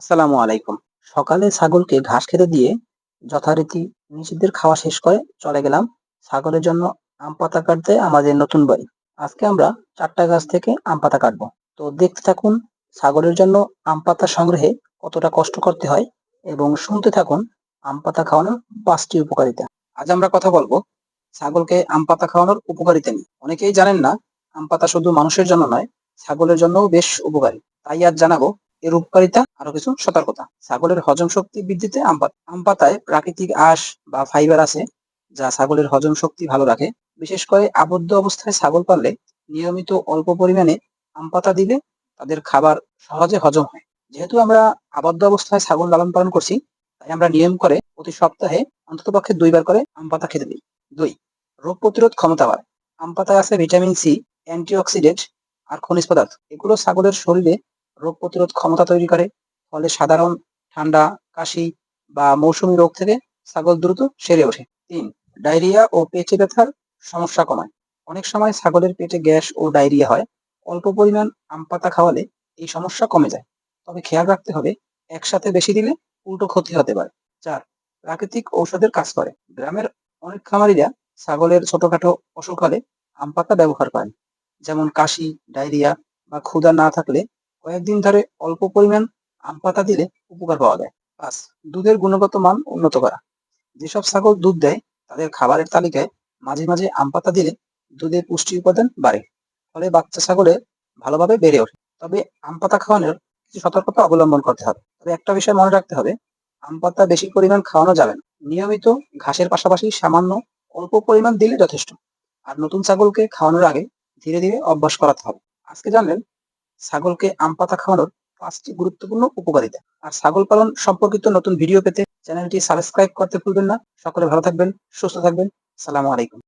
আসসালামু আলাইকুম। সকালে ছাগলকে ঘাস খেতে দিয়ে যথারীতি নিজেদের খাওয়া শেষ করে চলে গেলাম। ছাগলের জন্য আম পাতা কাটতে আমাদের নতুন বাড়ি। আজকে আমরা চারটা গাছ থেকে আম পাতা কাটবো। তো দেখতে থাকুন, ছাগলের জন্য আম পাতা সংগ্রহে কতটা কষ্ট করতে হয় এবং শুনতে থাকুন আম পাতা খাওয়ানোর পাঁচটি উপকারিতা। আজ আমরা কথা বলব ছাগলকে আম পাতা খাওয়ানোর উপকারিতা নিয়ে। অনেকেই জানেন না, আম পাতা শুধু মানুষের জন্য নয়, ছাগলের জন্যও বেশ উপকারী। তাই আজ জানাব এর উপকারিতা আরও কিছু সতর্কতা। ছাগলের হজম শক্তি বৃদ্ধিতে আম পাতা আম পাতায় প্রাকৃতিক আঁশ বা ফাইবার আছে, যা ছাগলের হজম শক্তি ভালো রাখে। বিশেষ করে আবদ্ধ অবস্থায় ছাগল পাললে নিয়মিত অল্প পরিমাণে আম পাতা দিলে তাদের খাবার সহজে হজম হয়। যেহেতু আমরা আবদ্ধ অবস্থায় ছাগল লালন পালন করছি, তাই আমরা নিয়ম করে প্রতি সপ্তাহে অন্ততপক্ষে দুইবার করে আম পাতা খেতে দিই। দুই, রোগ প্রতিরোধ ক্ষমতা বাড়ে আম পাতায় আছে ভিটামিন সি, অ্যান্টিঅক্সিডেন্ট আর খনিজ পদার্থ। এগুলো ছাগলের শরীরে রোগ প্রতিরোধ ক্ষমতা তৈরি করে। ফলে সাধারণ ঠান্ডা, কাশি বা মৌসুমী রোগ থেকে ছাগল দ্রুত সেরে ওঠে। তিন, ডায়রিয়া ও পেটে ব্যথার সমস্যা কমায়। অনেক সময় ছাগলের পেটে গ্যাস ও ডায়রিয়া হয়। অল্প পরিমাণ আম পাতা খাওয়ালে এই সমস্যা কমে যায়। তবে খেয়াল রাখতে হবে, একসাথে বেশি দিলে উল্টো ক্ষতি হতে পারে। চার, প্রাকৃতিক ঔষধের কাজ করে। গ্রামের অনেক খামারিরা ছাগলের ছোটখাটো অসুখ হলে আম পাতা ব্যবহার করেন। যেমন কাশি, ডায়রিয়া বা ক্ষুধা না থাকলে কয়েকদিন ধরে অল্প পরিমাণ আম পাতা দিলে উপকার পাওয়া যায়। পাঁচ, দুধের গুণগত মান উন্নত করা। যেসব ছাগল দুধ দেয়, তাদের খাবারের তালিকায় মাঝে মাঝে আম পাতা দিলে দুধের পুষ্টি উপাদান বাড়ে, ফলে বাচ্চা ছাগলে ভালোভাবে বেড়ে ওঠে। তবে আম পাতা খাওয়ানোর কিছু সতর্কতা অবলম্বন করতে হবে। তবে একটা বিষয় মনে রাখতে হবে, আম পাতা বেশি পরিমাণ খাওয়ানো যাবে না। নিয়মিত ঘাসের পাশাপাশি সামান্য অল্প পরিমাণ দিলে যথেষ্ট। আর নতুন ছাগলকে খাওয়ানোর আগে ধীরে ধীরে অভ্যাস করাতে হবে। আজকে জানলেন, ছাগলকে আম পাতা খাওয়ানোর পাঁচটি গুরুত্বপূর্ণ উপকারিতা। আর ছাগল পালন সম্পর্কিত নতুন ভিডিও পেতে চ্যানেলটি সাবস্ক্রাইব করতে ভুলবেন না। সকলে ভালো থাকবেন, সুস্থ থাকবেন। সালাম আলাইকুম।